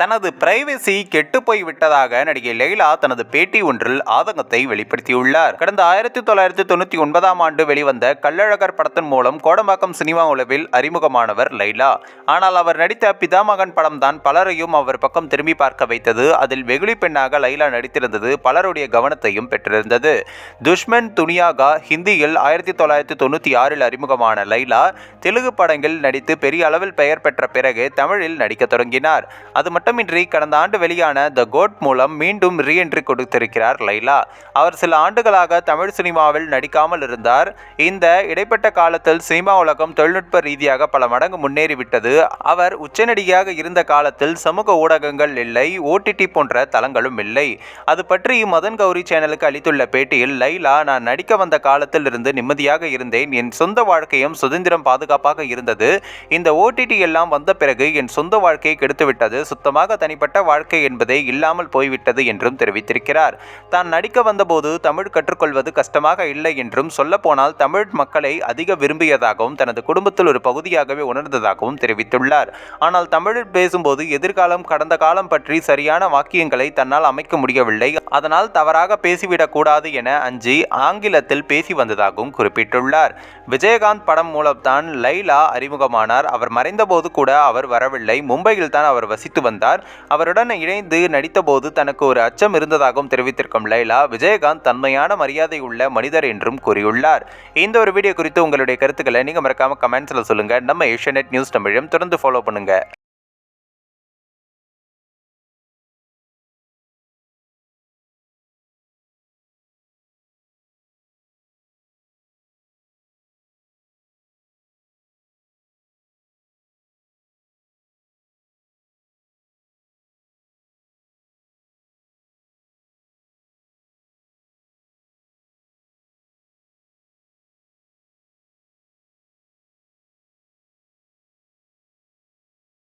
தனது பிரைவசி கெட்டு போய் விட்டதாக நடிகை லைலா தனது பேட்டி ஒன்றில் ஆதங்கத்தை வெளிப்படுத்தியுள்ளார். கடந்த ஆயிரத்தி தொள்ளாயிரத்தி தொண்ணூத்தி ஒன்பதாம் ஆண்டு வெளிவந்த கள்ளழகர் படத்தின் மூலம் கோடம்பாக்கம் சினிமா உலவில் அறிமுகமானவர் லைலா ஆனால் அவர் நடித்த பிதாமகன் படம் தான் பலரையும் அவர் பக்கம் திரும்பி பார்க்க வைத்தது. அதில் வெகுளி பெண்ணாக லைலா நடித்திருந்தது பலருடைய கவனத்தையும் பெற்றிருந்தது. துஷ்மன் துனியாகா ஹிந்தியில் ஆயிரத்தி தொள்ளாயிரத்தி தொண்ணூற்றி ஆறில் அறிமுகமான லைலா தெலுங்கு படங்களில் நடித்து பெரிய அளவில் பெயர் பெற்ற பிறகு தமிழில் நடிக்க தொடங்கினார். அது மட்டும் மட்டுமின்றி கடந்த ஆண்டு வெளியான த கோட் மூலம் மீண்டும் ரீஎன்ட்ரி கொடுத்திருக்கிறார் லைலா. அவர் சில ஆண்டுகளாக தமிழ் சினிமாவில் நடிக்காமல் இருந்தார். இந்த இடைப்பட்ட காலத்தில் சினிமா உலகம் தொழில்நுட்ப ரீதியாக பல மடங்கு முன்னேறிவிட்டது. அவர் உச்சநடிகையாக இருந்த காலத்தில் சமூக ஊடகங்கள் இல்லை ஓடிடி போன்ற தளங்களும் இல்லை. அது பற்றி மதன் கௌரி சேனலுக்கு அளித்துள்ள பேட்டியில் லைலா நான் நடிக்க வந்த காலத்தில் இருந்து நிம்மதியாக இருந்தேன். என் சொந்த வாழ்க்கையும் சுதந்திரம் பாதுகாப்பாக இருந்தது. இந்த ஓடிடி எல்லாம் வந்த பிறகு என் சொந்த வாழ்க்கையை கெடுத்துவிட்டது. சுத்தமாக தனிப்பட்ட வாழ்க்கை என்பதே இல்லாமல் போய்விட்டது என்றும் தெரிவித்திருக்கிறார். தான் நடிக்க வந்தபோது தமிழ் கற்றுக்கொள்வது கஷ்டமாக இல்லை என்றும் சொல்லப்போனால் தமிழ் மக்களை அதிக விரும்பியதாகவும் தனது குடும்பத்தில் ஒரு பகுதியாகவே உணர்ந்ததாகவும் தெரிவித்துள்ளார். ஆனால் தமிழில் பேசும்போது எதிர்காலம் கடந்த காலம் பற்றி சரியான வாக்கியங்களை தன்னால் அமைக்க முடியவில்லை. அதனால் தவறாக பேசிவிடக்கூடாது என அஞ்சி ஆங்கிலத்தில் பேசி வந்ததாகவும் குறிப்பிட்டுள்ளார். விஜயகாந்த் படம் மூலம்தான் லைலா அறிமுகமானார். அவர் மறைந்தபோது கூட அவர் வரவில்லை. மும்பையில் தான் அவர் வசித்து வந்தார். அவருடன் இணைந்து நடித்தபோது தனக்கு ஒரு அச்சம் இருந்ததாகவும் தெரிவித்திருக்கும் லைலா விஜயகாந்த் தன்மையான மரியாதை உள்ள மனிதர் என்றும் கூறியுள்ளார். இந்த ஒரு வீடியோ குறித்து உங்களுடைய கருத்துக்களை நீங்கள் மறக்காம கமெண்ட்ஸில் சொல்லுங்க. நம்ம ஏஷியநெட் நியூஸ் தமிழையும் தொடர்ந்து ஃபாலோ பண்ணுங்க.